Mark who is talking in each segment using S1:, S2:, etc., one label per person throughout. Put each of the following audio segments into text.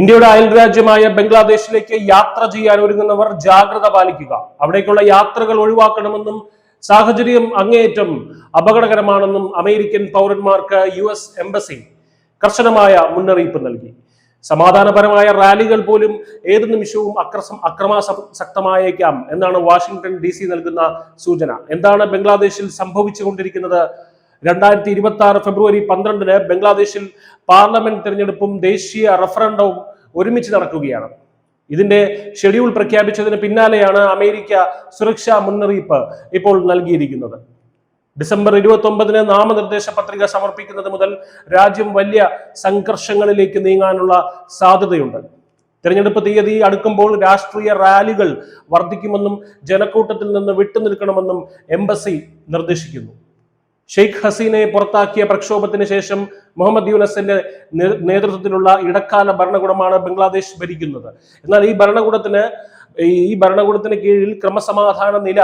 S1: ഇന്ത്യയുടെ അയൽ രാജ്യമായ ബംഗ്ലാദേശിലേക്ക് യാത്ര ചെയ്യാൻ ഒരുങ്ങുന്നവർ ജാഗ്രത പാലിക്കുക. അവിടേക്കുള്ള യാത്രകൾ ഒഴിവാക്കണമെന്നും സാഹചര്യം അങ്ങേയറ്റം അപകടകരമാണെന്നും അമേരിക്കൻ പൗരന്മാർക്ക് യു എസ് എംബസി കർശനമായ മുന്നറിയിപ്പ് നൽകി. സമാധാനപരമായ റാലികൾ പോലും ഏത് നിമിഷവും അക്രസം ശക്തമായേക്കാം എന്നാണ് വാഷിംഗ്ടൺ ഡി സി നൽകുന്ന സൂചന. എന്താണ് ബംഗ്ലാദേശിൽ സംഭവിച്ചുകൊണ്ടിരിക്കുന്നത്? രണ്ടായിരത്തി ഇരുപത്തി ആറ് ഫെബ്രുവരി പന്ത്രണ്ടിന് ബംഗ്ലാദേശിൽ പാർലമെന്റ് തെരഞ്ഞെടുപ്പും ദേശീയ റഫറൻഡവും ഒരുമിച്ച് നടക്കുകയാണ്. ഇതിന്റെ ഷെഡ്യൂൾ പ്രഖ്യാപിച്ചതിന് പിന്നാലെയാണ് അമേരിക്ക സുരക്ഷാ മുന്നറിയിപ്പ് ഇപ്പോൾ നൽകിയിരിക്കുന്നത്. ഡിസംബർ ഇരുപത്തി ഒമ്പതിന് നാമനിർദ്ദേശ പത്രിക സമർപ്പിക്കുന്നത് മുതൽ രാജ്യം വലിയ സംഘർഷങ്ങളിലേക്ക് നീങ്ങാനുള്ള സാധ്യതയുണ്ട്. തെരഞ്ഞെടുപ്പ് തീയതി അടുക്കുമ്പോൾ രാഷ്ട്രീയ റാലികൾ വർദ്ധിക്കുമെന്നും ജനക്കൂട്ടത്തിൽ നിന്ന് വിട്ടുനിൽക്കണമെന്നും എംബസി നിർദ്ദേശിക്കുന്നു. ഷെയ്ഖ് ഹസീനയെ പുറത്താക്കിയ പ്രക്ഷോഭത്തിന് ശേഷം മുഹമ്മദ് യൂനസിന്റെ നേതൃത്വത്തിലുള്ള ഇടക്കാല ഭരണകൂടമാണ് ബംഗ്ലാദേശ് ഭരിക്കുന്നത്. എന്നാൽ ഈ ഭരണകൂടത്തിന് ഈ ഭരണകൂടത്തിന് കീഴിൽ ക്രമസമാധാന നില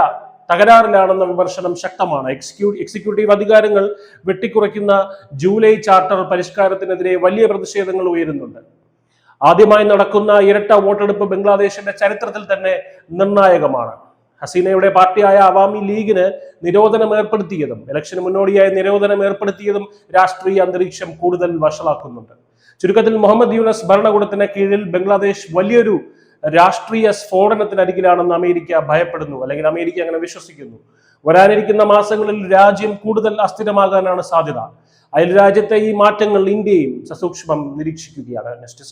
S1: തകരാറിലാണെന്ന വിമർശനം ശക്തമാണ്. എക്സിക്യൂ എക്സിക്യൂട്ടീവ് അധികാരങ്ങൾ വെട്ടിക്കുറയ്ക്കുന്ന ജൂലൈ ചാർട്ടർ പരിഷ്കാരത്തിനെതിരെ വലിയ പ്രതിഷേധങ്ങൾ ഉയരുന്നുണ്ട്. ആദ്യമായി നടക്കുന്ന ഇരട്ട വോട്ടെടുപ്പ് ബംഗ്ലാദേശിന്റെ ചരിത്രത്തിൽ തന്നെ നിർണായകമാണ്. ഹസീനയുടെ പാർട്ടിയായ അവാമി ലീഗിന് നിരോധനം ഏർപ്പെടുത്തിയതും ഇലക്ഷന് മുന്നോടിയായി നിരോധനം ഏർപ്പെടുത്തിയതും രാഷ്ട്രീയ അന്തരീക്ഷം കൂടുതൽ വഷളാക്കുന്നുണ്ട്. ചുരുക്കത്തിൽ മുഹമ്മദ് യൂനസ് ഭരണകൂടത്തിന് കീഴിൽ ബംഗ്ലാദേശ് വലിയൊരു രാഷ്ട്രീയ സ്ഫോടനത്തിനരികിലാണെന്ന് അമേരിക്ക ഭയപ്പെടുന്നു അല്ലെങ്കിൽ അമേരിക്ക അങ്ങനെ വിശ്വസിക്കുന്നു. വരാനിരിക്കുന്ന മാസങ്ങളിൽ രാജ്യം കൂടുതൽ അസ്ഥിരമാകാനാണ് സാധ്യത. അയൽ രാജ്യത്തെ ഈ മാറ്റങ്ങൾ ഇന്ത്യയും സസൂക്ഷ്മം നിരീക്ഷിക്കുകയാണ്. നെക്സ്റ്റ്.